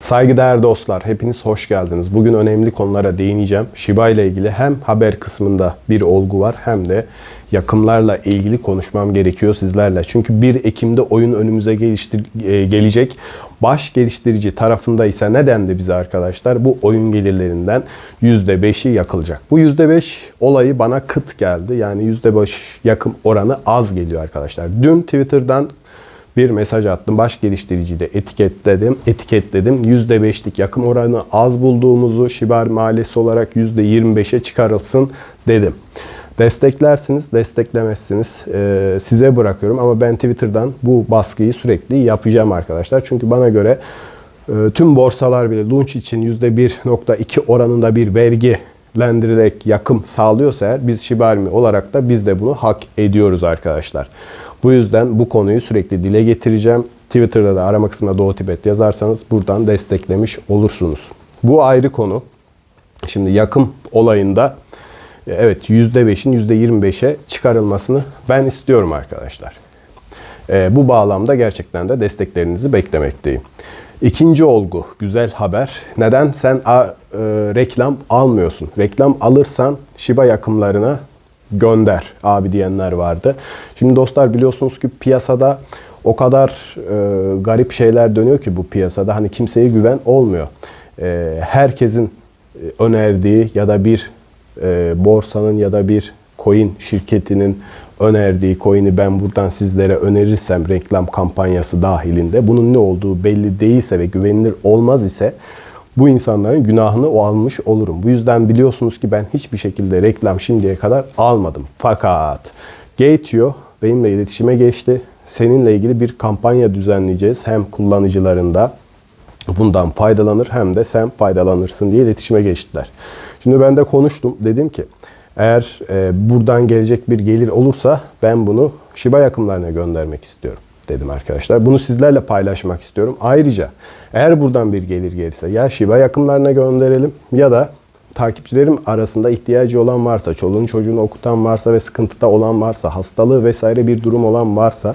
Saygıdeğer dostlar, hepiniz hoş geldiniz. Bugün önemli konulara değineceğim. Shiba ile ilgili hem haber kısmında bir olgu var hem de yakımlarla ilgili konuşmam gerekiyor sizlerle. Çünkü 1 Ekim'de oyun önümüze geliştir, e, gelecek. Baş geliştirici tarafında ise ne dendi bize arkadaşlar? Bu oyun gelirlerinden %5'i yakılacak. Bu %5 olayı bana kıt geldi. Yani %5 yakım oranı az geliyor arkadaşlar. Dün Twitter'dan bir mesaj attım. Baş geliştiriciyi de etiketledim. Etiketledim. %5'lik yakın oranı az bulduğumuzu Şibar Mahallesi olarak %25'e çıkarılsın dedim. Desteklersiniz, desteklemezsiniz. Ee, size bırakıyorum ama ben Twitter'dan bu baskıyı sürekli yapacağım arkadaşlar. Çünkü bana göre e, tüm borsalar bile launch için %1.2 oranında bir vergi lendirilerek yakım sağlıyorsa eğer biz Şibarmi olarak da biz de bunu hak ediyoruz arkadaşlar. Bu yüzden bu konuyu sürekli dile getireceğim. Twitter'da da arama kısmına Doğu Tibet yazarsanız buradan desteklemiş olursunuz. Bu ayrı konu. Şimdi yakım olayında e, evet %5'in %25'e çıkarılmasını ben istiyorum arkadaşlar. E, bu bağlamda gerçekten de desteklerinizi beklemekteyim. İkinci olgu, güzel haber. Neden sen a, e, reklam almıyorsun? Reklam alırsan Shiba yakımlarına gönder abi diyenler vardı. Şimdi dostlar biliyorsunuz ki piyasada o kadar e, garip şeyler dönüyor ki bu piyasada. Hani kimseye güven olmuyor. E, herkesin e, önerdiği ya da bir e, borsanın ya da bir coin şirketinin önerdiği coin'i ben buradan sizlere önerirsem reklam kampanyası dahilinde bunun ne olduğu belli değilse ve güvenilir olmaz ise bu insanların günahını o almış olurum. Bu yüzden biliyorsunuz ki ben hiçbir şekilde reklam şimdiye kadar almadım. Fakat Gateo benimle iletişime geçti. Seninle ilgili bir kampanya düzenleyeceğiz. Hem kullanıcılarında bundan faydalanır hem de sen faydalanırsın diye iletişime geçtiler. Şimdi ben de konuştum. Dedim ki eğer e, buradan gelecek bir gelir olursa ben bunu Shiba yakımlarına göndermek istiyorum dedim arkadaşlar. Bunu sizlerle paylaşmak istiyorum. Ayrıca eğer buradan bir gelir gelirse ya Shiba yakımlarına gönderelim ya da takipçilerim arasında ihtiyacı olan varsa, çoluğun çocuğunu okutan varsa ve sıkıntıda olan varsa, hastalığı vesaire bir durum olan varsa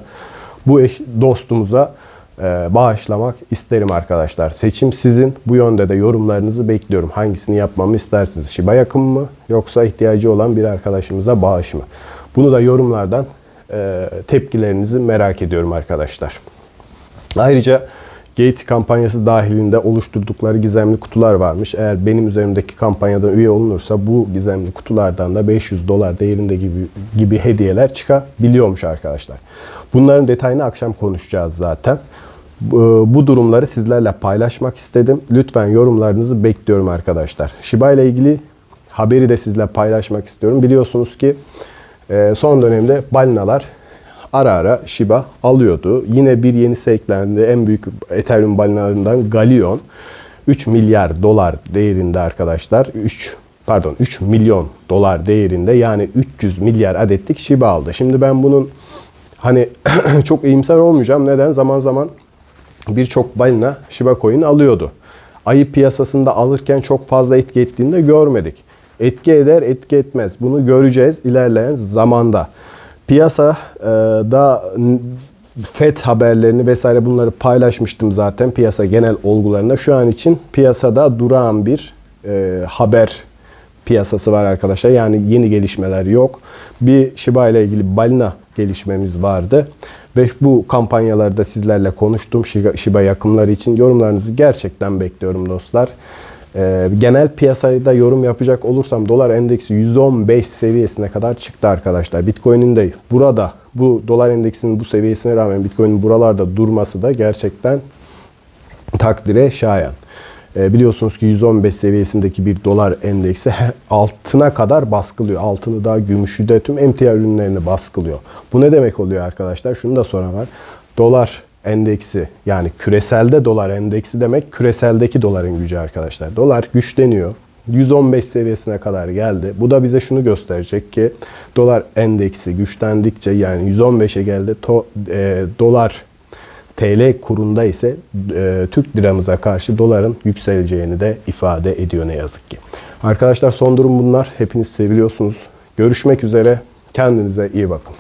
bu eş, dostumuza e, bağışlamak isterim arkadaşlar. Seçim sizin. Bu yönde de yorumlarınızı bekliyorum. Hangisini yapmamı istersiniz? Shiba yakın mı yoksa ihtiyacı olan bir arkadaşımıza bağış mı? Bunu da yorumlardan e, tepkilerinizi merak ediyorum arkadaşlar. Ayrıca Gate kampanyası dahilinde oluşturdukları gizemli kutular varmış. Eğer benim üzerimdeki kampanyadan üye olunursa bu gizemli kutulardan da 500 dolar değerinde gibi, gibi hediyeler çıkabiliyormuş arkadaşlar. Bunların detayını akşam konuşacağız zaten. Bu, bu durumları sizlerle paylaşmak istedim. Lütfen yorumlarınızı bekliyorum arkadaşlar. Shiba ile ilgili haberi de sizle paylaşmak istiyorum. Biliyorsunuz ki e, son dönemde balinalar ara ara Shiba alıyordu. Yine bir yenisi eklendi. En büyük Ethereum balinalarından Galion. 3 milyar dolar değerinde arkadaşlar. 3 pardon 3 milyon dolar değerinde yani 300 milyar adetlik Shiba aldı. Şimdi ben bunun hani çok iyimser olmayacağım. Neden? Zaman zaman birçok balina Shiba coin alıyordu. Ayı piyasasında alırken çok fazla etki ettiğini de görmedik. Etki eder, etki etmez. Bunu göreceğiz ilerleyen zamanda. Piyasada FED haberlerini vesaire bunları paylaşmıştım zaten piyasa genel olgularında. Şu an için piyasada durağan bir e, haber piyasası var arkadaşlar. Yani yeni gelişmeler yok. Bir Shiba ile ilgili balina gelişmemiz vardı. Ve bu kampanyalarda sizlerle konuştum Shiba yakımları için. Yorumlarınızı gerçekten bekliyorum dostlar. Ee, genel piyasada yorum yapacak olursam dolar endeksi 115 seviyesine kadar çıktı arkadaşlar. Bitcoin'in de burada bu dolar endeksinin bu seviyesine rağmen Bitcoin'in buralarda durması da gerçekten takdire şayan. Ee, biliyorsunuz ki 115 seviyesindeki bir dolar endeksi altına kadar baskılıyor. Altını da gümüşü de tüm emtia ürünlerini baskılıyor. Bu ne demek oluyor arkadaşlar? Şunu da soran var. Dolar endeksi yani küreselde dolar endeksi demek küreseldeki doların gücü arkadaşlar. Dolar güçleniyor. 115 seviyesine kadar geldi. Bu da bize şunu gösterecek ki dolar endeksi güçlendikçe yani 115'e geldi. To, e, dolar TL kurunda ise e, Türk liramıza karşı doların yükseleceğini de ifade ediyor ne yazık ki. Arkadaşlar son durum bunlar. Hepiniz seviliyorsunuz. Görüşmek üzere. Kendinize iyi bakın.